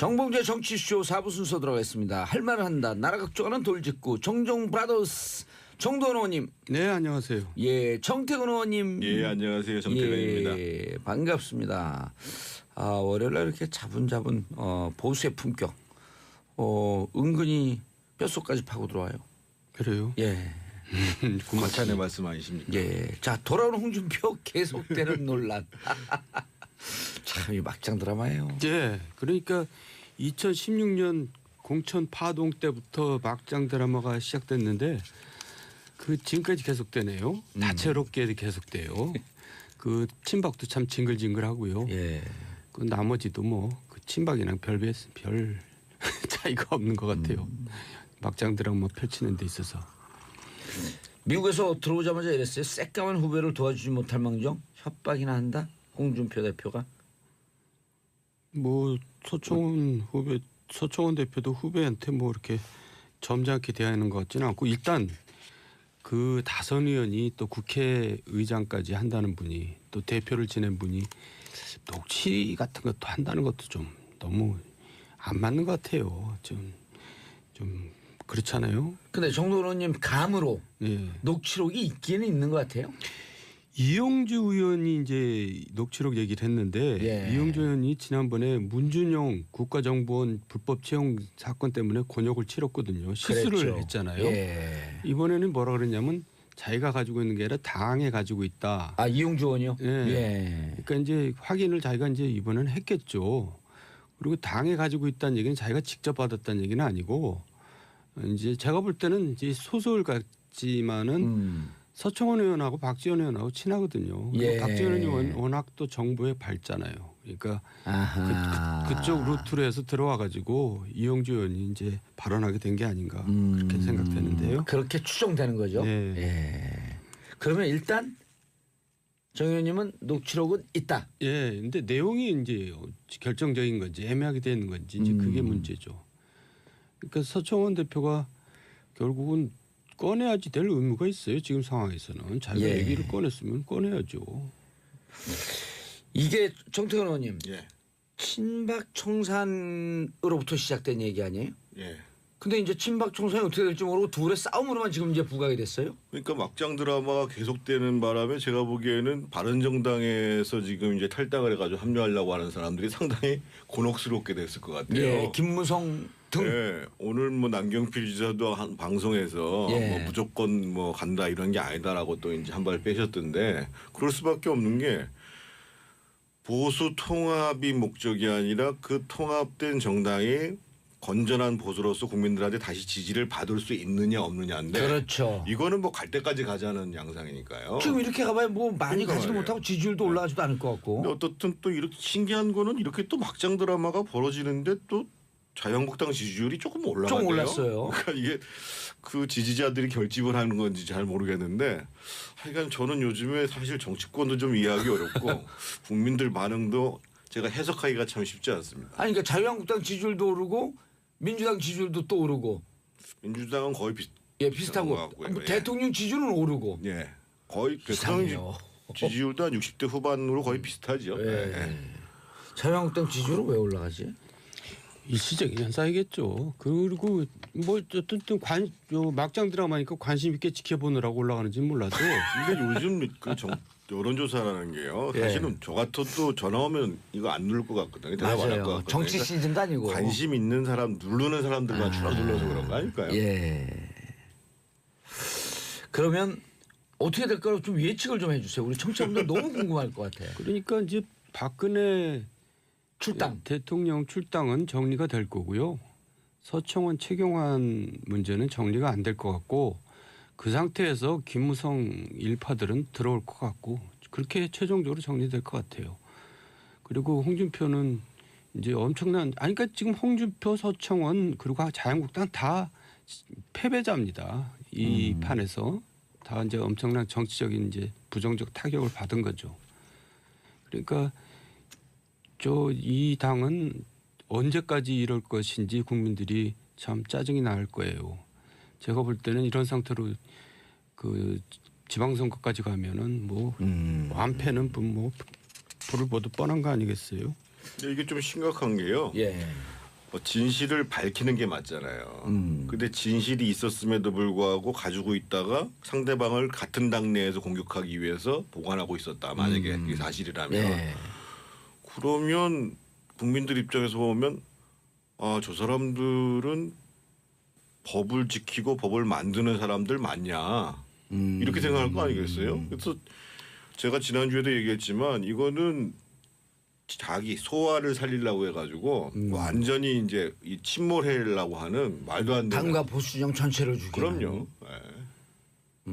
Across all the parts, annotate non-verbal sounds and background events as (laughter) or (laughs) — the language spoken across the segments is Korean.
정봉재 정치쇼 4부 순서 들어가겠습니다. 할 말을 한다. 나라 걱정하는 돌직구 정종 브라더스 정도원 의원님. 네 안녕하세요. 예, 정태근 의원님. 예, 안녕하세요. 정태근입니다. 예, 반갑습니다. 아, 월요일날 이렇게 자분자분 어, 보수의 품격. 어, 은근히 뼛속까지 파고 들어와요. 그래요. 예. (laughs) 과찬의 말씀 아니십니까? 예. 자, 돌아오는 홍준표 (laughs) 계속되는 논란. (laughs) 참, 이 막장 드라마예요. 예. 그러니까 2016년 공천 파동 때부터 막장 드라마가 시작됐는데 그 지금까지 계속되네요. 음. 다채롭게 계속돼요. (laughs) 그 친박도 참 징글징글하고요. 예. 그 나머지도 뭐그 친박이랑 별, 별, (laughs) 별 차이가 없는 것 같아요. 음. 막장 드라마 펼치는 데 있어서. 미국에서 들어오자마자 이랬어요. 새까만 후배를 도와주지 못할 망정 협박이나 한다. 홍준표 대표가. 뭐 서청원 후배 서청원 대표도 후배한테 뭐 이렇게 점잖게 대하는 것 같지는 않고 일단 그 다선 의원이 또 국회의장까지 한다는 분이 또 대표를 지낸 분이 녹취 같은 것도 한다는 것도 좀 너무 안 맞는 것 같아요. 좀좀 그렇잖아요. 근데 정도원 의원님 감으로 예. 녹취록이 있기는 있는 것 같아요. 이용주 의원이 이제 녹취록 얘기를 했는데 예. 이용주 의원이 지난번에 문준용 국가정보원 불법 채용 사건 때문에 곤욕을 치렀거든요. 실수를 그랬죠. 했잖아요. 예. 이번에는 뭐라 그랬냐면 자기가 가지고 있는 게 아니라 당에 가지고 있다. 아 이용주 의원이요? 예. 예. 그러니까 이제 확인을 자기가 이제 이번에는 했겠죠. 그리고 당에 가지고 있다는 얘기는 자기가 직접 받았다는 얘기는 아니고 이제 제가 볼 때는 이제 소설 같지만은 음. 서청원 의원하고 박지원 의원하고 친하거든요. 예. 박지원 의원이 워낙 또 정부에 밝잖아요. 그러니까 아하. 그, 쪽 루트로 해서 들어와 가지고 이용주 의원이 이제 발언하게 된 게 아닌가 그렇게 음. 생각되는데요. 그렇게 추정되는 거죠. 예. 예. 그러면 일단 정 의원님은 녹취록은 있다. 예, 근데 내용이 이제 결정적인 건지 애매하게 되는 건지 이제 그게 음. 문제죠. 그러니까 서청원 대표가 결국은 꺼내야지 될 의무가 있어요. 지금 상황에서는 자기가 예. 얘기를 꺼냈으면 꺼내야죠. 이게 정태근 의원님 예. 친박 청산으로부터 시작된 얘기 아니에요? 예. 근데 이제 친박 청산이 어떻게 될지 모르고 둘의 싸움으로만 지금 이제 부각이 됐어요. 그러니까 막장 드라마가 계속되는 바람에 제가 보기에는 바른정당에서 지금 이제 탈당을 해가지고 합류하려고 하는 사람들이 상당히 곤혹스럽게 됐을 것 같아요. 예. 김무성 등. 예, 오늘 뭐 남경필 지사도 한 방송에서 예. 뭐 무조건 뭐 간다 이런 게 아니다라고 또 이제 한 발 빼셨던데 그럴 수밖에 없는 게 보수 통합이 목적이 아니라 그 통합된 정당이 건전한 보수로서 국민들한테 다시 지지를 받을 수 있느냐 없느냐인데 그렇죠. 이거는 뭐 갈 때까지 가자는 양상이니까요. 지금 이렇게 가봐야 뭐 많이 그러니까 가지도 말이에요. 못하고 지지율도 올라가지도 않을 것 같고. 근데 어떻든 또 이렇게 신기한 거는 이렇게 또 막장 드라마가 벌어지는데 또 자유한국당 지지율이 조금 올라가네요. 좀 올랐어요. (laughs) 그러니까 이게 그 지지자들이 결집을 하는 건지 잘 모르겠는데 하여간 저는 요즘에 사실 정치권도 좀 이해하기 어렵고 (laughs) 국민들 반응도 제가 해석하기가 참 쉽지 않습니다. 아니 그러니까 자유한국당 지지율도 오르고 민주당 지지율도 또 오르고 민주당은 거의 비슷. 예 비슷하고 것 같고요. 뭐 예. 대통령 지지율은 오르고 예. 거의 대통령 이상해요. 지지율도 한 60대 후반으로 거의 비슷하죠. 예. 예. 자유한국당 지지율은 왜 올라가지? 일시적인 현상이겠죠. 그리고 뭐 어쨌든 관요 막장 드라마니까 관심 있게 지켜보느라고 올라가는지 몰라도 이게 요즘 그 정, 여론조사라는 게요. 예. 사실은 저 같아도 전화 오면 이거 안 누를 것 같거든요. 대답 안할 것. 같거든요. 정치 그러니까 시즌도 아니고. 관심 있는 사람 누르는 사람들만 아. 줄어들어서 그런 거 아닐까요? 예. 그러면 어떻게 될까요? 좀 예측을 좀 해주세요. 우리 청취자분들 너무 궁금할 것 같아요. 그러니까 이제 박근혜 출당. 대통령 출당은 정리가 될 거고요. 서청원 최경환 문제는 정리가 안 될 것 같고 그 상태에서 김무성 일파들은 들어올 것 같고 그렇게 최종적으로 정리될 것 같아요. 그리고 홍준표는 이제 엄청난 아니 그러니까 지금 홍준표 서청원 그리고 자유한국당 다 패배자입니다. 이 음. 판에서 다 이제 엄청난 정치적인 이제 부정적 타격을 받은 거죠. 그러니까 저 이 당은 언제까지 이럴 것인지 국민들이 참 짜증이 날 거예요. 제가 볼 때는 이런 상태로 그 지방선거까지 가면은 뭐 음. 완패는 뭐 불을 보듯 뻔한 거 아니겠어요? 근데 이게 좀 심각한 게요. 예. 뭐 진실을 밝히는 게 맞잖아요. 음. 근데 진실이 있었음에도 불구하고 가지고 있다가 상대방을 같은 당내에서 공격하기 위해서 보관하고 있었다. 만약에 음. 이게 사실이라면 예. 그러면 국민들 입장에서 보면 아 저 사람들은 법을 지키고 법을 만드는 사람들 맞냐 음. 이렇게 생각할 거 아니겠어요? 그래서 제가 지난주에도 얘기했지만 이거는 자기 소화를 살리려고 해가지고 음. 완전히 이제 이 침몰하려고 하는 말도 안 되는 당과 보수정 전체를 죽이는. 그럼요. 예.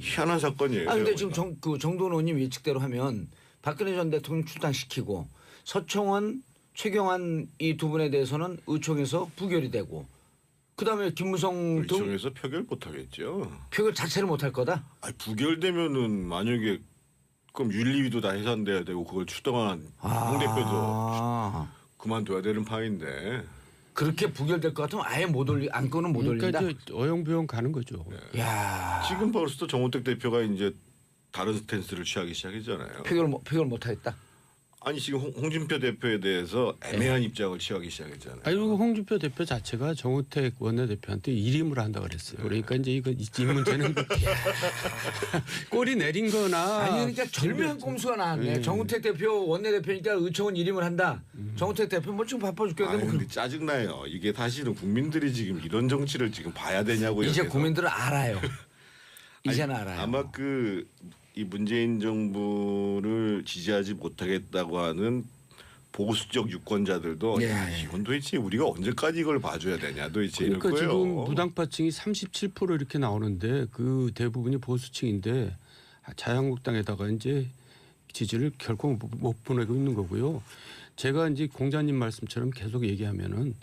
희한한 사건이에요. 음. 아 근데 지금 보니까. 정, 그 정도노님 예측대로 하면 박근혜 전 대통령 출당시키고 서청원, 최경환 이 두 분에 대해서는 의총에서 부결이 되고 그다음에 김무성 등 의총에서 표결 못 하겠죠. 표결 자체를 못 할 거다. 아니, 부결되면은 만약에 그럼 윤리위도 다 해산돼야 되고 그걸 추동한 홍 대표도 아, 그만둬야 되는 판인데 그렇게 부결될 것 같으면 아예 못 올리 안건은 못 올린다. 그러니까 이제 어영부영 가는 거죠. 야 지금 벌써 정호택 대표가 이제 다른 스탠스를 취하기 시작했잖아요. 표결 못 표결 못하겠다. 아니 지금 홍, 홍준표 대표에 대해서 애매한 입장을 취하기 시작했잖아요. 아니 그리고 홍준표 대표 자체가 정우택 원내대표한테 일임을 한다 그랬어요. 그러니까 이제 이거 이 이 문제는 (laughs) (laughs) 꼬리 내린 거나 아니 그러니까 절묘한 꼼수가 나왔네. 네. 정우택 대표 원내대표니까 의총은 일임을 한다. 정우택 대표 뭐 지금 바빠 아 죽겠는데 뭐 근데 짜증나요. 이게 사실은 국민들이 지금 이런 정치를 지금 봐야 되냐고 이제 여기서. 국민들은 알아요. (laughs) 이제는 알아요. 아마 그 이 문재인 정부를 지지하지 못하겠다고 하는 보수적 유권자들도 예. 야 이건 도대체 우리가 언제까지 이걸 봐줘야 되냐 도대체 이럴 그러니까 거예요. 지금 무당파층이 37% 이렇게 나오는데 그 대부분이 보수층인데 자유한국당에다가 이제 지지를 결코 못- 못 보내고 있는 거고요. 제가 이제 공자님 말씀처럼 계속 얘기하면은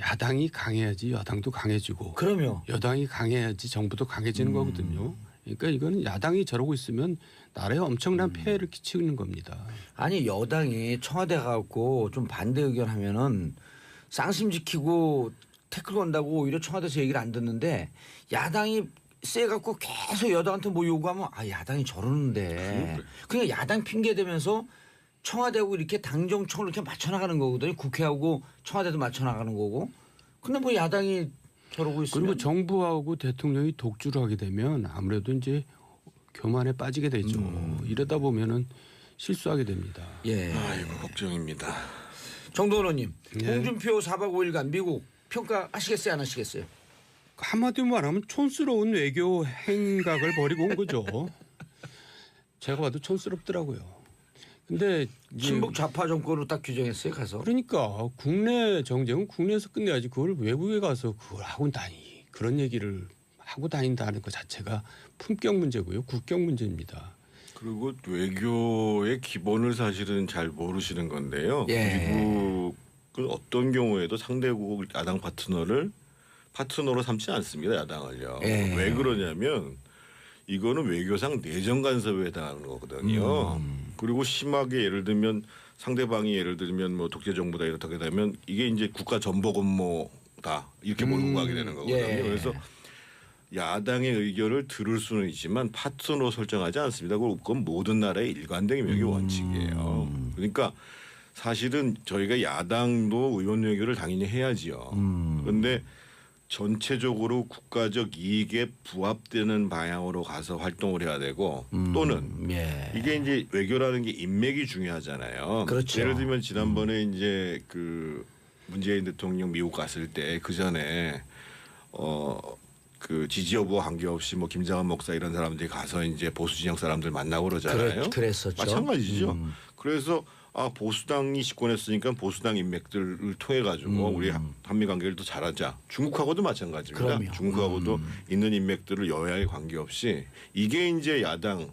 야당이 강해야지 여당도 강해지고 그럼요. 여당이 강해야지 정부도 강해지는 거거든요. 그러니까 이거는 야당이 저러고 있으면 나라에 엄청난 폐해를 끼치는 겁니다. 아니 여당이 청와대 가고 좀 반대 의견 하면은 쌍심 지키고 태클 건다고 오히려 청와대에서 얘기를 안 듣는데 야당이 세 갖고 계속 여당한테 뭐 요구하면 아 야당이 저러는데 그냥 야당 핑계 대면서 청와대하고 이렇게 당정청을 이렇게 맞춰 나가는 거거든요. 국회하고 청와대도 맞춰 나가는 거고. 근데 뭐 야당이 저러고 있으면 그리고 정부하고 대통령이 독주를 하게 되면 아무래도 이제 교만에 빠지게 되죠. 이러다 보면은 실수하게 됩니다. 예. 아이고 걱정입니다. 정도원님 예. 홍준표 4박 5일간 미국 평가하시겠어요 안 하시겠어요? 한마디로 말하면 촌스러운 외교 행각을 벌이고 온 거죠. (laughs) 제가 봐도 촌스럽더라고요. 근데 친북 좌파 정권으로 딱 규정했어요 가서. 그러니까 국내 정쟁은 국내에서 끝내야지 그걸 외국에 가서 그걸 하고 다니 그런 얘기를 하고 다닌다는 것 자체가 품격 문제고요 국격 문제입니다. 그리고 외교의 기본을 사실은 잘 모르시는 건데요. 예. 미국은 어떤 경우에도 상대국 야당 파트너를 파트너로 삼지 않습니다. 야당을요. 예. 왜 그러냐면 이거는 외교상 내정 간섭에 해당하는 거거든요. 음. 그리고 심하게 예를 들면 상대방이 예를 들면 뭐 독재 정부다 이렇게 되면 이게 이제 국가 전복 업무다 이렇게 몰고 음. 가게 되는 거거든요. 예. 그래서 야당의 의견을 들을 수는 있지만 파트너로 설정하지 않습니다. 그건 모든 나라의 일관된 외교 음. 원칙이에요. 그러니까 사실은 저희가 야당도 의원 외교를 당연히 해야지요. 음. 그런데 전체적으로 국가적 이익에 부합되는 방향으로 가서 활동을 해야 되고 또는 예. 이게 이제 외교라는 게 인맥이 중요하잖아요. 그렇죠. 예를 들면 지난번에 이제 그 문재인 대통령 미국 갔을 때 그 전에 어. 그 지지 여부와 관계없이 뭐 김장한 목사 이런 사람들이 가서 이제 보수 진영 사람들 만나고 그러잖아요. 그랬, 그랬었죠. 마찬가지죠. 음. 그래서 아 보수당이 집권했으니까 보수당 인맥들을 통해 가지고 음. 우리 한미 관계를 더 잘하자. 중국하고도 마찬가지입니다. 그럼요. 음. 중국하고도 있는 인맥들을 여야에 관계없이 이게 이제 야당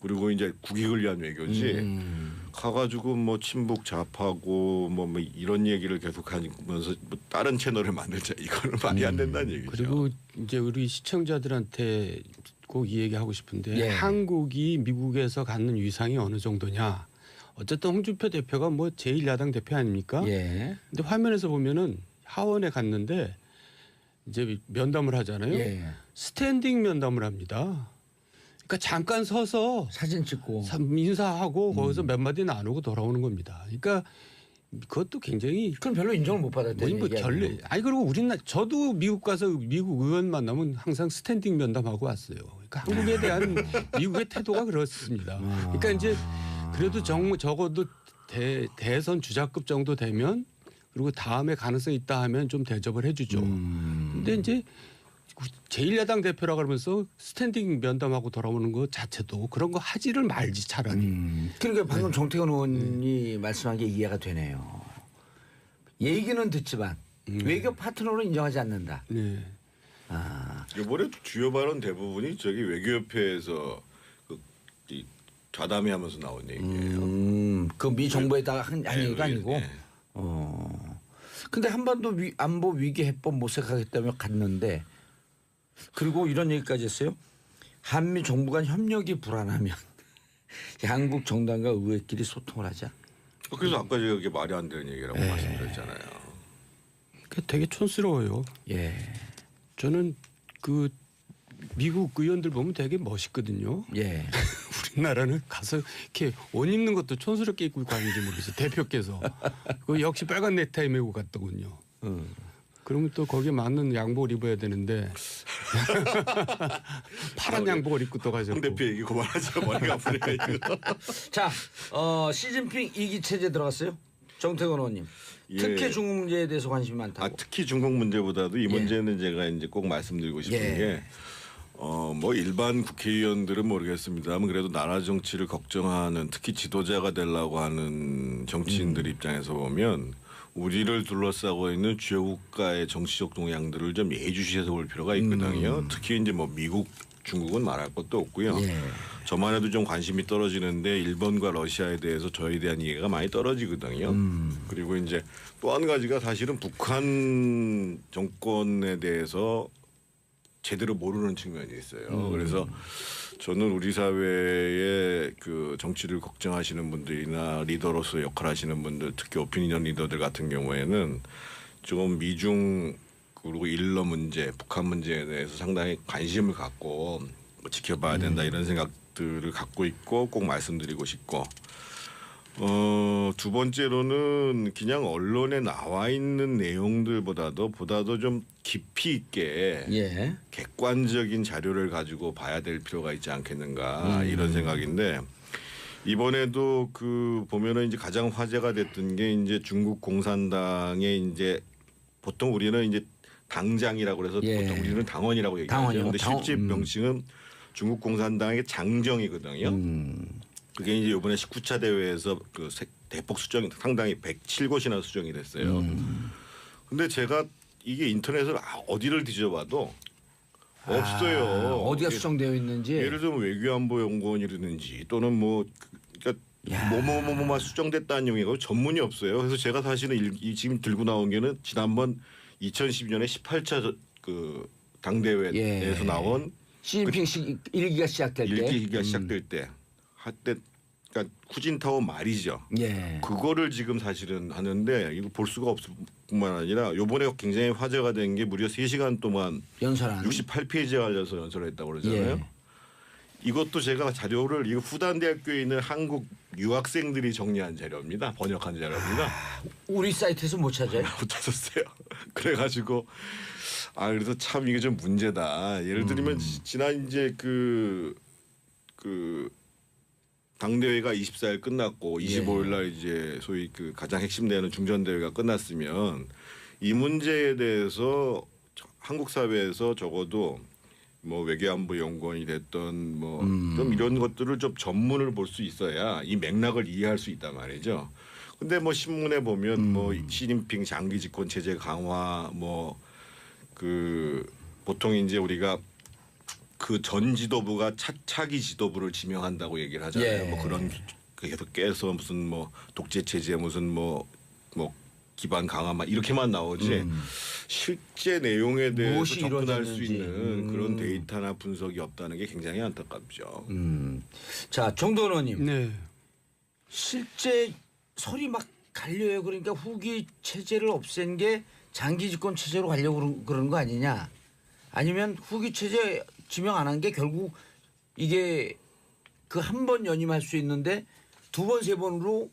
그리고 이제 국익을 위한 외교지. 음. 가가지고 뭐 친북 좌파고 뭐, 뭐 이런 얘기를 계속 하면서 뭐 다른 채널을 만들자 이거는 말이 안 된다는 얘기죠. 음. 그리고 이제 우리 시청자들한테 꼭 이 얘기 하고 싶은데 예. 한국이 미국에서 갖는 위상이 어느 정도냐. 어쨌든 홍준표 대표가 뭐 제1야당 대표 아닙니까? 예. 근데 화면에서 보면은 하원에 갔는데 이제 면담을 하잖아요. 예. 스탠딩 면담을 합니다. 그러니까 잠깐 서서 사진 찍고. 참 인사하고 거기서 몇 마디 나누고 돌아오는 겁니다. 그러니까 그것도 굉장히 그건 별로 인정을 못 뭐니 뭐 결례. 아니 그리고 우리나 저도 미국 가서 미국 의원 만나면 항상 스탠딩 면담하고 왔어요. 그러니까 한국에 대한 (laughs) 미국의 태도가 그렇습니다. 그러니까 이제 그래도 정 적어도 대, 대선 주자급 정도 되면 그리고 다음에 가능성 이 있다 하면 좀 대접을 해주죠. 음. 근데 이제 제1야당 대표라 그러면서 스탠딩 면담하고 돌아오는 것 자체도 그런 거 하지를 말지 차라리. 음. 그러니까 네. 방금 정태근 의원이 말씀한 게 이해가 되네요. 얘기는 듣지만 음. 외교 파트너로 인정하지 않는다. 네. 아, 이번에 주요 발언 대부분이 저기 외교협회에서 그, 이 좌담회하면서 나온 얘기예요. 음, 그 미 정부에다가 한, 한 네, 얘기가 네, 아니고. 네. 어. 근데 한반도 위, 안보 위기 해법 모색하겠다며 갔는데 그리고 이런 얘기까지 했어요. 한미 정부 간 협력이 불안하면 (laughs) 양국 정당과 의회끼리 소통을 하자. 그래서 아까 제가 그게 말이 안 되는 얘기라고 네. 말씀드렸잖아요. 그 되게 촌스러워요. 예. 저는 그 미국 의원들 보면 되게 멋있거든요. 예. (laughs) 우리나라는 가서 이렇게 옷 입는 것도 촌스럽게 입고 가는지 모르겠어요. 대표께서. 그 역시 빨간 넥타이 메고 갔더군요. 음. 그러면 또 거기에 맞는 양복을 입어야 되는데 (laughs) 파란 양복을 입고 또홍 가셨고. 대표 얘기 그만하자 머리가 이거. (laughs) 자, 어, 시진핑 이기 체제 들어갔어요? 정태근 의원님. 예. 특히 중국 문제에 대해서 관심이 많다고. 아, 특히 중국 문제보다도 이 문제는 제가 이제 꼭 말씀드리고 싶은 예. 게 어, 뭐 일반 국회의원들은 모르겠습니다만 그래도 나라 정치를 걱정하는 특히 지도자가 되려고 하는 정치인들 음. 입장에서 보면 우리를 둘러싸고 있는 주요 국가의 정치적 동향들을 좀 예의주시해서 볼 필요가 있거든요. 특히 이제 뭐 미국, 중국은 말할 것도 없고요. 음. 예. 저만 해도 좀 관심이 떨어지는데 일본과 러시아에 대해서 저에 대한 이해가 많이 떨어지거든요. 음. 그리고 이제 또 한 가지가 사실은 북한 정권에 대해서 제대로 모르는 측면이 있어요. 음. 그래서 저는 우리 사회의 그 정치를 걱정하시는 분들이나 리더로서 역할하시는 분들, 특히 오피니언 리더들 같은 경우에는 조금 미중 그리고 일러 문제, 북한 문제에 대해서 상당히 관심을 갖고 지켜봐야 된다 이런 생각들을 갖고 있고 꼭 말씀드리고 싶고 어, 두 번째로는 그냥 언론에 나와 있는 내용들보다도 보다도 좀 깊이 있게 예. 객관적인 자료를 가지고 봐야 될 필요가 있지 않겠는가 음. 이런 생각인데 이번에도 그 보면은 이제 가장 화제가 됐던 게 이제 중국 공산당의 이제 보통 우리는 이제 당장이라고 그래서 예. 보통 우리는 당원이라고 얘기하죠. 당원이요. 근데. 실제 음. 명칭은 중국 공산당의 장정이거든요. 음. 그게 이제 이번에 19차 대회에서 그 세- 대폭 수정이 상당히 107곳이나 수정이 됐어요. 음. 근데 제가 이게 인터넷을 아, 어디를 뒤져봐도 없어요. 아, 어디가 이게 수정되어 있는지. 예를 들면 외교안보연구원이라든지 또는 뭐 그러니까 야. 뭐뭐뭐뭐만 수정됐다는 용이고 전문이 없어요. 그래서 제가 사실은 일- 이 지금 들고 나온 게는 지난번 2012년에 18차 그 당대회에서 예. 나온 시진핑 시, 일기가 시작될 때. 일기가 음. 시작될 때 할때 그러니까 후진타워 말이죠. 예. 그거를 지금 사실은 하는데 이거 볼 수가 없을 뿐만 아니라 요번에 굉장히 화제가 된 게 무려 3시간 동안 연설하는. 68페이지에 걸려서 연설을 했다고 그러잖아요. 예. 이것도 제가 자료를 이거 후단대학교에 있는 한국 유학생들이 정리한 자료입니다. 번역한 자료입니다. 우리 사이트에서 못 찾아요. (laughs) 못 찾았어요. (laughs) 그래가지고 아 그래서 참 이게 좀 문제다. 예를 들면 음. 지- 지난 이제 그그 당대회가 24일 끝났고 예. 25일 날 이제 소위 그 가장 핵심 되는 중전 대회가 끝났으면 이 문제에 대해서 저- 한국 사회에서 적어도 뭐 외교안보 연구원이 됐던 뭐좀 음. 이런 것들을 좀 전문을 볼 수 있어야 이 맥락을 이해할 수 있단 말이죠. 근데 뭐 신문에 보면 뭐 음. 시진핑 장기 집권 체제 강화 뭐 그 보통 이제 우리가 그 전 지도부가 차, 차기 지도부를 지명한다고 얘기를 하잖아요. 예. 뭐 그런 계속 깨서 무슨 뭐 독재 체제 무슨 뭐뭐 기반 강화만 이렇게만 나오지 음. 실제 내용에 대해서 접근할 수 이루어졌는지. 있는 음. 그런 데이터나 분석이 없다는 게 굉장히 안타깝죠. 음. 자, 정도원 의원님. 네. 실제 설이 막 갈려요. 그러니까 후기 체제를 없앤 게 장기 집권 체제로 가려고 그런- 그러는 거 아니냐? 아니면 후기 체제 지명 안 한 게 결국 이게 그 한 번 연임할 수 있는데 두 번 세 번으로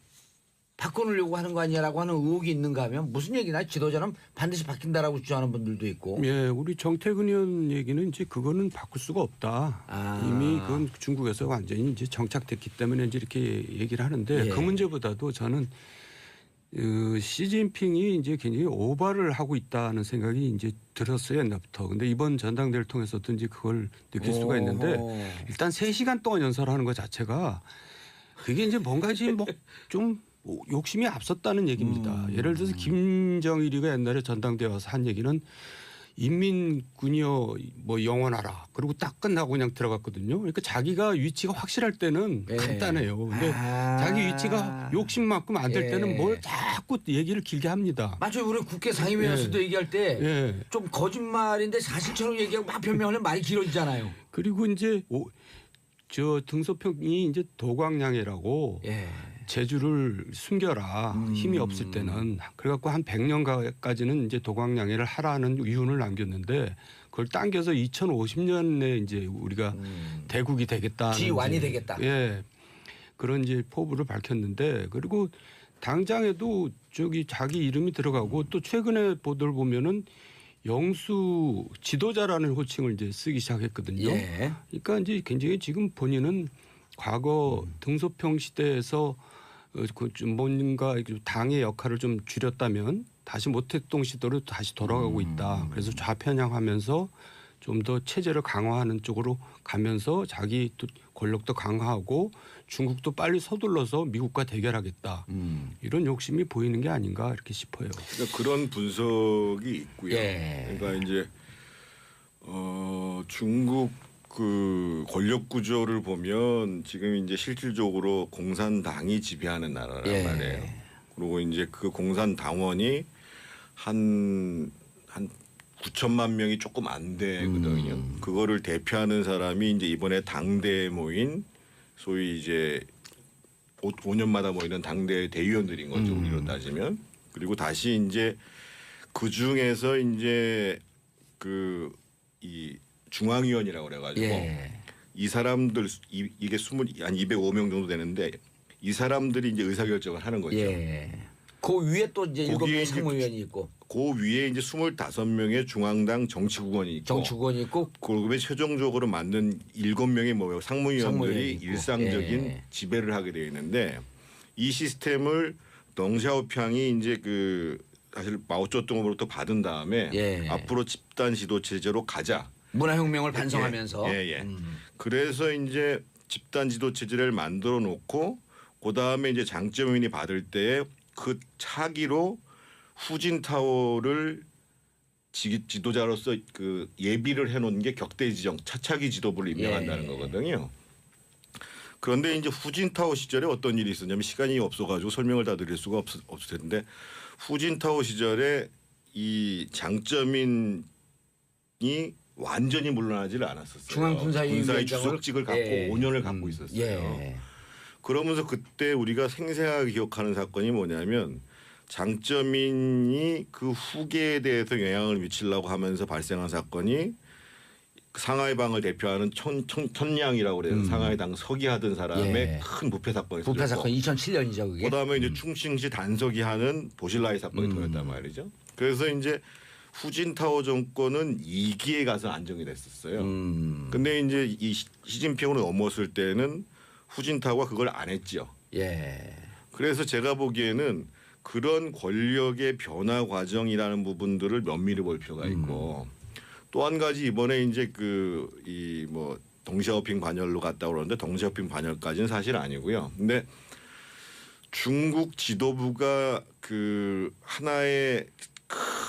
바꿔놓으려고 하는 거 아니냐라고 하는 의혹이 있는가 하면 무슨 얘기나 지도자는 반드시 바뀐다라고 주장하는 분들도 있고. 예, 우리 정태근 의원 얘기는 이제 그거는 바꿀 수가 없다. 아. 이미 그건 중국에서 완전히 이제 정착됐기 때문에 이제 이렇게 얘기를 하는데 예. 그 문제보다도 저는 어, 시진핑이 이제 굉장히 오바를 하고 있다는 생각이 이제 들었어요 옛날부터. 근데 이번 전당대회를 통해서든지 그걸 느낄 수가 있는데. 일단 3 시간 동안 연설하는 것 자체가 그게 이제 뭔가 지금 뭐좀 (laughs) 욕심이 앞섰다는 얘기입니다. 음. 예를 들어서 김정일이가 옛날에 전당대회 와서 한 얘기는 인민군이여 뭐 영원하라. 그리고 딱 끝나고 그냥 들어갔거든요. 그러니까 자기가 위치가 확실할 때는 예. 간단해요. 근데 아. 자기 위치가 욕심만큼 안 될 예. 때는 뭘 자꾸 얘기를 길게 합니다. 맞아요. 우리 국회 상임위원회에서도 얘기할 때좀 예. 거짓말인데 사실처럼 얘기하고 막 변명하면 말이 길어지잖아요. 그리고 이제 오, 저 등소평이 이제 도광량이라고 예. 제주를 숨겨라 음. 힘이 없을 때는 그래갖고 한 100년까지는 이제 도광량해를 하라는 이윤을 남겼는데 그걸 당겨서 2050년에 이제 우리가 음. 대국이 되겠다 지완이 되겠다. 예 그런 이제 포부를 밝혔는데 그리고 당장에도 저기 자기 이름이 들어가고 또 최근에 보도를 보면은 영수 지도자라는 호칭을 이제 쓰기 시작했거든요. 예. 그러니까 이제 굉장히 지금 본인은 과거 음. 등소평 시대에서 좀 뭔가 좀 당의 역할을 좀 줄였다면 다시 모택동 시대로 다시 돌아가고 음. 있다. 그래서 좌편향하면서 좀 더 체제를 강화하는 쪽으로 가면서 자기 또 권력도 강화하고 중국도 빨리 서둘러서 미국과 대결하겠다. 음. 이런 욕심이 보이는 게 아닌가 이렇게 싶어요. 그러니까 그런 분석이 있고요. 예. 그러니까 이제 어, 중국 그 권력 구조를 보면 지금 이제 실질적으로 공산당이 지배하는 나라란 예. 말이에요. 그리고 이제 그 공산 당원이 한, 한 9천만 명이 조금 안 되거든요. 음. 그거를 대표하는 사람이 이제 이번에 당대에 모인 소위 이제 5, 5년마다 모이는 당대 대의원들인 거죠. 음. 우리로 따지면. 그리고 다시 이제 그 중에서 이제 그이 중앙위원이라고 그래가지고 예. 이 사람들 이, 이게 20, 한 205명 정도 되는데 이 사람들이 이제 의사결정을 하는 거죠. 예. 그 위에 또 이제 일곱 명의 이제 상무위원이 있고 그 위에 이제 25명의 중앙당 정치국원이 있고 정치국원이 있고 그다음에 최종적으로 만든 일곱 명의 뭐 상무위원이 상무위원들이. 일상적인 예. 지배를 하게 되어 있는데 이 시스템을 덩샤오평이 이제 그 사실 마오쩌둥으로부터 받은 다음에 예. 앞으로 집단 지도 체제로 가자. 문화혁명을 반성하면서 예, 예. 음. 그래서 이제 집단 지도 체제를 만들어 놓고 그 다음에 이제 장점인이 받을 때에 그 차기로 후진 타워를 지, 지도자로서 그 예비를 해놓은 게 격대 지정 차차기 지도부를 임명한다는 예. 거거든요. 그런데 이제 후진 타워 시절에 어떤 일이 있었냐면 시간이 없어가지고 설명을 다 드릴 수가 없, 없을 텐데 후진 타워 시절에 이 장점인이 완전히 물러나지를 않았었어요. 중앙군사위원장을 주석직을 갖고 예. 5년을 갖고 음. 있었어요. 예. 그러면서 그때 우리가 생생하게 기억하는 사건이 뭐냐면 장점인이 그 후계에 대해서 영향을 미치려고 하면서 발생한 사건이 상하이방을 대표하는 천, 천, 천량이라고 그래요. 음. 상하이당 서기하던 사람의 예. 큰 부패 사건이 부패 있었고 사건 2007년이죠 그게. 그다음에 이제 충칭시 단석이 하는 보실라이 사건이 음. 터졌단 말이죠. 그래서 이제 후진 타워 정권은 2기에 가서 안정이 됐었어요. 음. 근데 이제 이 시- 시진핑으로 넘었을 때는 후진 타워가 그걸 안 했죠. 예. 그래서 제가 보기에는 그런 권력의 변화 과정이라는 부분들을 면밀히 볼 필요가 있고 또한 가지 이번에 이제 그 이 뭐 동시아오핑 반열로 갔다 오는데 동시아오핑 반열까지는 사실 아니고요. 근데 중국 지도부가 그 하나의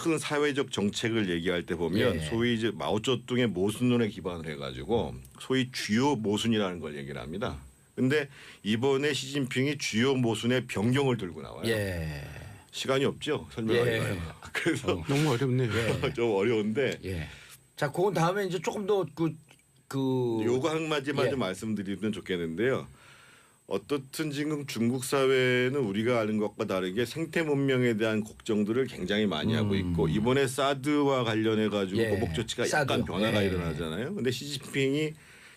큰 사회적 정책을 얘기할 때 보면 예. 소위 이제 마오쩌둥의 모순론에 기반을 해가지고 소위 주요 모순이라는 걸 얘기를 합니다. 근데 이번에 시진핑이 주요 모순의 변경을 들고 나와요. 예. 시간이 없죠 설명하기가. 예. (laughs) 그래서 너무 어렵네요. 예. (laughs) 좀 어려운데 예. 자, 그건 다음에 이제 조금 더그 그 요거 한 마디만 예. 좀 말씀드리면 좋겠는데요. 어떻든 지금 중국 사회는 우리가 아는 것과 다르게 생태 문명에 대한 걱정들을 굉장히 많이 하고 있고 이번에 사드와 관련해 가지고 음. 예. 보복 조치가 사드. 약간 변화가 예. 일어나잖아요. 근데 시진핑이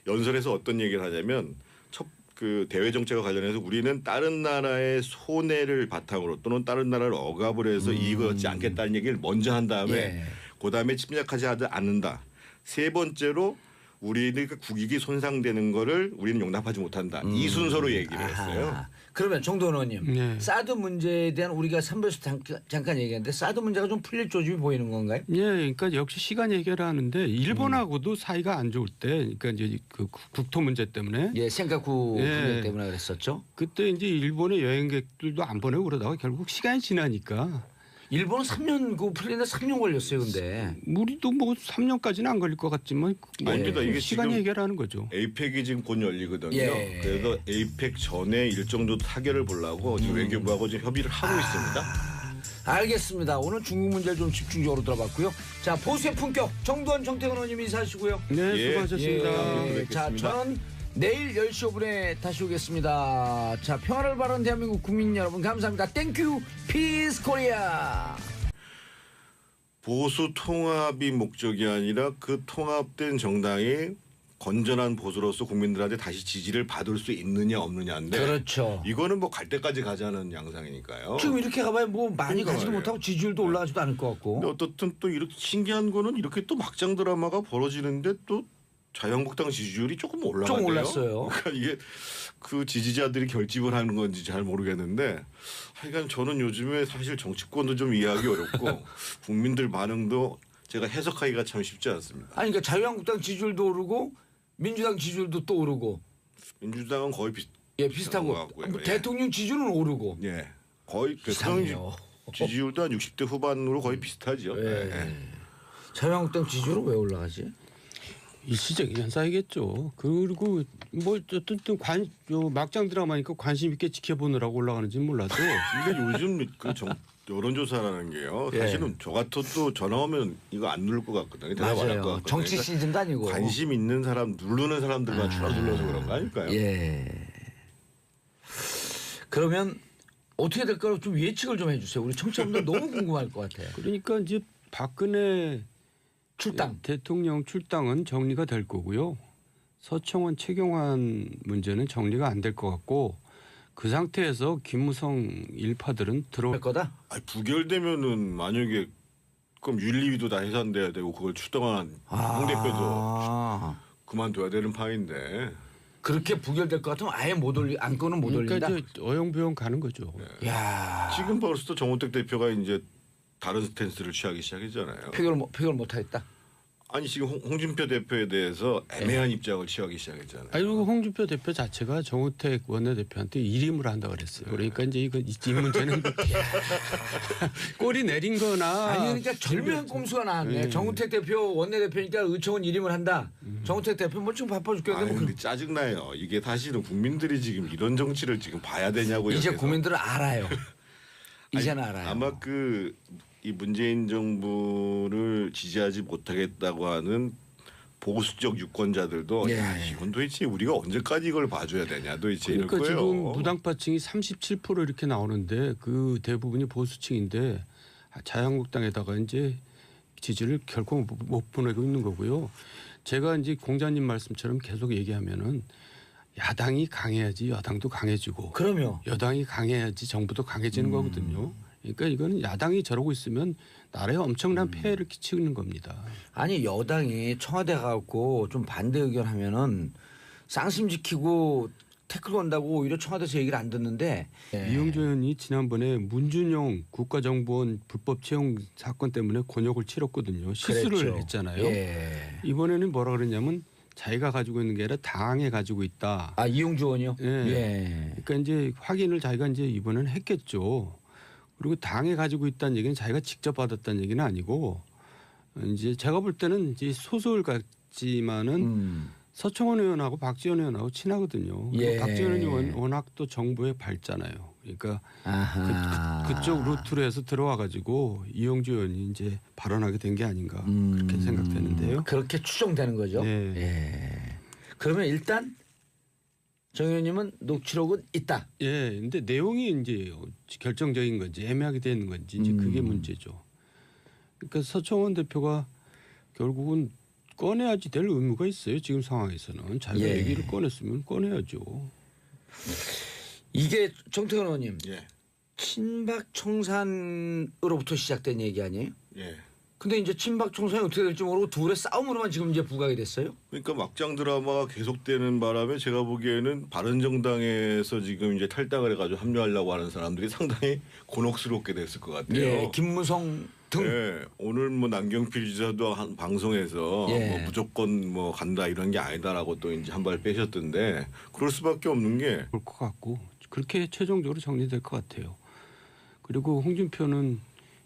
연설에서 어떤 얘기를 하냐면 첫 그 대외 정책과 관련해서 우리는 다른 나라의 손해를 바탕으로 또는 다른 나라를 억압을 해서 이익을 얻지 않겠다는 얘기를 먼저 한 다음에 예. 그다음에 침략하지 하지 않는다. 세 번째로 우리는 그 국익이 손상되는 거를 우리는 용납하지 못한다. 이 순서로 얘기를 했어요. 음. 아하. 그러면 정도원 의원님 네. 사드 문제에 대한 우리가 3부에서 잠깐, 잠깐 얘기했는데 사드 문제가 좀 풀릴 조짐이 보이는 건가요? 예, 그러니까 역시 시간 얘기하는데 일본하고도 사이가 안 좋을 때, 그러니까 이제 그 국- 국토 문제 때문에 예, 생각구 예. 때문에 그랬었죠. 그때 이제 일본의 여행객들도 안 보내고 그러다가 결국 시간이 지나니까 일본은 3년 그 풀리는데 3년 걸렸어요, 근데. 우리도 뭐 3년까지는 안 걸릴 것 같지만 뭐 아닙니다. 이게 시간 지금 얘기하는 거죠. 에이펙이 지금 곧 열리거든요. 예. 그래서 에이펙 전에 일정 정도 타결을 보려고 지금 외교부하고 지금 협의를 하고 있습니다. 알겠습니다. 오늘 중국 문제를 좀 집중적으로 들어봤고요. 자, 보수의 품격 정두원 정태근 의원님 인사하시고요. 네, 예. 수고하셨습니다. 예, 자, 저는 내일 10시 5분에 다시 오겠습니다. 자, 평화를 바라는 대한민국 국민 여러분 감사합니다. 땡큐 피스 코리아. 보수 통합이 목적이 아니라 그 통합된 정당이 건전한 보수로서 국민들한테 다시 지지를 받을 수 있느냐 없느냐인데 그렇죠. 이거는 뭐 갈 때까지 가자는 양상이니까요. 지금 이렇게 가봐야 뭐 많이 그러니까 가지도 말이에요. 못하고 지지율도 올라가지도 않을 것 같고. 근데 어떻든 또 이렇게 신기한 거는 이렇게 또 막장 드라마가 벌어지는데 또 자유한국당 지지율이 조금 올라가네요. 좀 올랐어요. (laughs) 그러니까 이게 그 지지자들이 결집을 하는 건지 잘 모르겠는데 하여간 저는 요즘에 사실 정치권도 좀 이해하기 어렵고 (laughs) 국민들 반응도 제가 해석하기가 참 쉽지 않습니다. 아니 그러니까 자유한국당 지지율도 오르고 민주당 지지율도 또 오르고 민주당은 거의 비슷. 예 비슷하고 것 같고요. 뭐 예. 대통령 지지율은 오르고 예, 거의 대통령 이상해요. 지지율도 한 60대 후반으로 거의 비슷하죠. 예. 예. 자유한국당 지지율은 왜 올라가지? 일시적인 현상이겠죠. 그리고 뭐 어쨌든 관요 막장 드라마니까 관심 있게 지켜보느라고 올라가는지는 몰라도 근데 요즘 그 정, 여론조사라는 게요. 예. 사실은 저 같아도 전화 오면 이거 안 누를 것 같거든요. 대답 안할 것 맞아요. 같거든요. 정치 그러니까 시즌도 아니고. 관심 있는 사람 누르는 사람들만 아. 줄어들어서 그런 거 아닐까요? 예. 그러면 어떻게 될까요? 좀 예측을 좀 해주세요. 우리 청취자분들 너무 궁금할 것 같아요. 그러니까 이제 박근혜 출당. 대통령 출당은 정리가 될 거고요. 서청원 최경환 문제는 정리가 안 될 것 같고 그 상태에서 김무성 일파들은 들어 할 거다. 아니, 부결되면은 만약에 그럼 윤리위도 다 해산돼야 되고 그걸 추동한 홍 대표도 아. 그만둬야 되는 파인데 그렇게 부결될 것 같으면 아예 못 올리 안건은 못 그러니까 올린다. 어영부영 가는 거죠. 야 지금 벌써 정호택 대표가 이제 다른 스탠스를 취하기 시작했잖아요. 표결 못 표결 못 하겠다. 아니 지금 홍, 홍준표 대표에 대해서 애매한 입장을 취하기 시작했잖아요. 아니 그리고 홍준표 대표 자체가 정우택 원내대표한테 일임을 한다 그랬어요. 그러니까 이제 이거 이, 이 문제는 (laughs) 꼬리 내린 거나 아니 그러니까 절묘한 꼼수가 나왔네. 예. 정우택 대표 원내대표니까 의총은 일임을 한다. 정우택 대표 뭐 지금 바빠 아 죽겠는데 뭐 근데 짜증나요. 이게 사실은 국민들이 지금 이런 정치를 지금 봐야 되냐고 이제 이렇게 해서. 국민들은 알아요. (laughs) 이제는 아니, 알아요. 아마 그 이 문재인 정부를 지지하지 못하겠다고 하는 보수적 유권자들도 예. 야 이건 도대체 우리가 언제까지 이걸 봐줘야 되냐 도대체 그러니까 이럴 거예요. 지금 무당파층이 37% 이렇게 나오는데 그 대부분이 보수층인데 자유한국당에다가 이제 지지를 결코 못- 못 보내고 있는 거고요. 제가 이제 공자님 말씀처럼 계속 얘기하면은 야당이 강해야지 여당도 강해지고 그럼요. 여당이 강해야지 정부도 강해지는 거거든요. 그러니까 이거는 야당이 저러고 있으면 나라에 엄청난 폐해를 끼치는 겁니다. 아니 여당이 청와대 가고 좀 반대 의견 하면은 쌍심 지키고 태클 건다고 오히려 청와대에서 얘기를 안 듣는데 예. 이용조 의원이 지난번에 문준용 국가정보원 불법 채용 사건 때문에 곤욕을 치렀거든요. 실수를 그랬죠. 했잖아요. 예. 이번에는 뭐라 그랬냐면 자기가 가지고 있는 게 아니라 당에 가지고 있다. 아 이용주 의원이요? 예. 예. 그러니까 이제 확인을 자기가 이제 이번에는 했겠죠. 그리고 당에 가지고 있다는 얘기는 자기가 직접 받았다는 얘기는 아니고 이제 제가 볼 때는 이제 소설 같지만은 음. 서청원 의원하고 박지원 의원하고 친하거든요. 예. 박지원 의원 워낙 또 정부에 밝잖아요. 그러니까 아하. 그, 쪽 루트로 해서 들어와 가지고 이용주 의원이 이제 발언하게 된 게 아닌가 그렇게 음. 생각되는데요. 그렇게 추정되는 거죠. 예. 예. 그러면 일단 정 의원님은 녹취록은 있다. 예, 근데 내용이 이제 결정적인 건지 애매하게 되는 건지 이제 그게 음. 문제죠. 그러니까 서청원 대표가 결국은 꺼내야지 될 의무가 있어요. 지금 상황에서는 자기가 예. 얘기를 꺼냈으면 꺼내야죠. 이게 정태근 의원님 예, 친박 청산으로부터 시작된 얘기 아니에요? 예. 근데 이제 친박 청산이 어떻게 될지 모르고 둘의 싸움으로만 지금 이제 부각이 됐어요. 그러니까 막장 드라마가 계속되는 바람에 제가 보기에는 바른정당에서 지금 이제 탈당을 해가지고 합류하려고 하는 사람들이 상당히 곤혹스럽게 됐을 것 같아요. 예, 김무성 등 예, 오늘 뭐 남경필 지사도 한 방송에서 예. 뭐 무조건 뭐 간다 이런 게 아니다라고 또 이제 한 발 빼셨던데 그럴 수밖에 없는 게올것 같고 그렇게 최종적으로 정리될 것 같아요. 그리고 홍준표는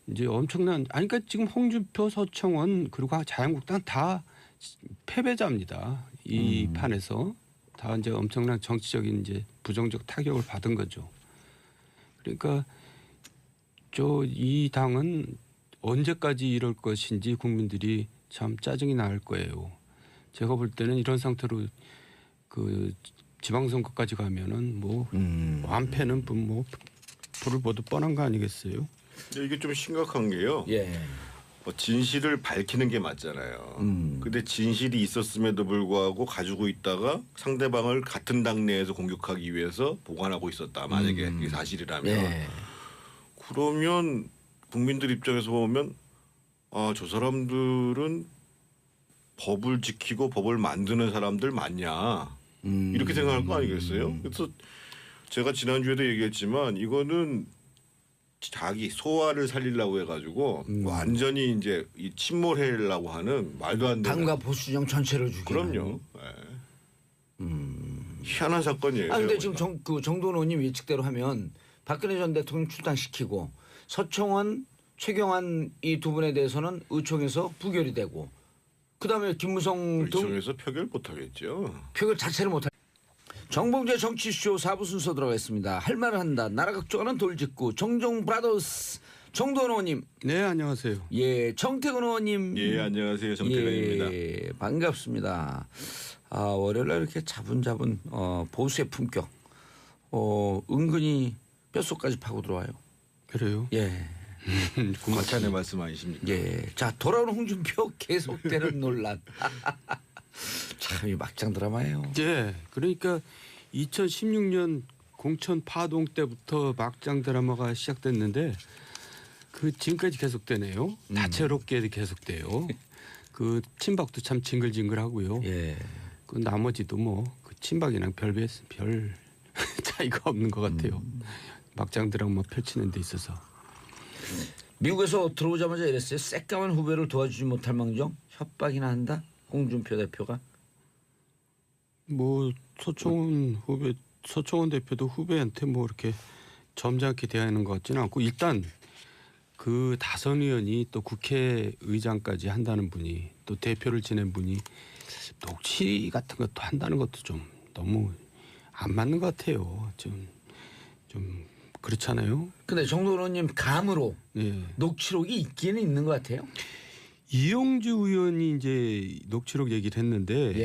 이제 엄청난 아니 그러니까 지금 홍준표 서청원 그리고 자유한국당 다 패배자입니다. 이 판에서 다 이제 엄청난 정치적인 이제 부정적 타격을 받은 거죠. 그러니까 저 이 당은 언제까지 이럴 것인지 국민들이 참 짜증이 날 거예요. 제가 볼 때는 이런 상태로 그 지방선거까지 가면은 뭐 음. 완패는 뭐 불을 보듯 뻔한 거 아니겠어요? 이게 좀 심각한 게요. 예. 뭐 진실을 밝히는 게 맞잖아요. 음. 근데 진실이 있었음에도 불구하고 가지고 있다가 상대방을 같은 당내에서 공격하기 위해서 보관하고 있었다. 만약에 음. 그게 사실이라면 예. 그러면 국민들 입장에서 보면 아 저 사람들은 법을 지키고 법을 만드는 사람들 맞냐 음. 이렇게 생각할 거 아니겠어요? 그래서 제가 지난주에도 얘기했지만 이거는 자기 소화를 살리려고 해가지고 음. 완전히 이제 이 침몰하려고 하는 말도 안 되는 당과 보수정 전체를 죽이는. 그럼요. 예. 희한한 사건이에요. 아 근데 지금. 정, 그 정도원 의원님 예측대로 하면 박근혜 전 대통령 출당시키고 서청원, 최경환 이 두 분에 대해서는 의총에서 부결이 되고 그다음에 김무성 등 의총에서 표결 못 하겠죠. 표결 자체를 못할. 정봉재 정치쇼 4부 순서 들어가겠습니다. 할 말을 한다. 나라 걱정하는 돌직구 정종 브라더스 정도원 의원님, 네 안녕하세요. 예 정태근 의원님, 예 안녕하세요 정태근입니다. 예, 반갑습니다. 아, 월요일날 이렇게 자분자분 어, 보수의 품격, 어, 은근히 뼛속까지 파고 들어와요. 그래요. 예, (laughs) 과찬의 말씀 아니십니까? 예. 자 돌아오는 홍준표 (laughs) 계속되는 논란. (laughs) 참 이 막장 드라마예요. 예. 그러니까 2016년 공천 파동 때부터 막장 드라마가 시작됐는데 그 지금까지 계속되네요. 음. 다채롭게 계속돼요. 그 친박도 참 징글징글하고요. 예. 그 나머지도 뭐 그 친박이랑 별, 배- (laughs) 별 차이가 없는 것 같아요. 음. 막장 드라마 펼치는 데 있어서. 미국에서 들어오자마자 이랬어요. 새까만 후배를 도와주지 못할 망정 협박이나 한다. 홍준표 대표가. 뭐 서청원 후배 서청원 대표도 후배한테 뭐 이렇게 점잖게 대하는 것 같지는 않고 일단 그 다선 의원이 또 국회의장까지 한다는 분이 또 대표를 지낸 분이 녹취 같은 것도 한다는 것도 좀 너무 안 맞는 것 같아요. 좀 좀 그렇잖아요. 근데 정도원 의원님 감으로 예. 녹취록이 있기는 있는 것 같아요. 이용주 의원이 이제 녹취록 얘기를 했는데 예.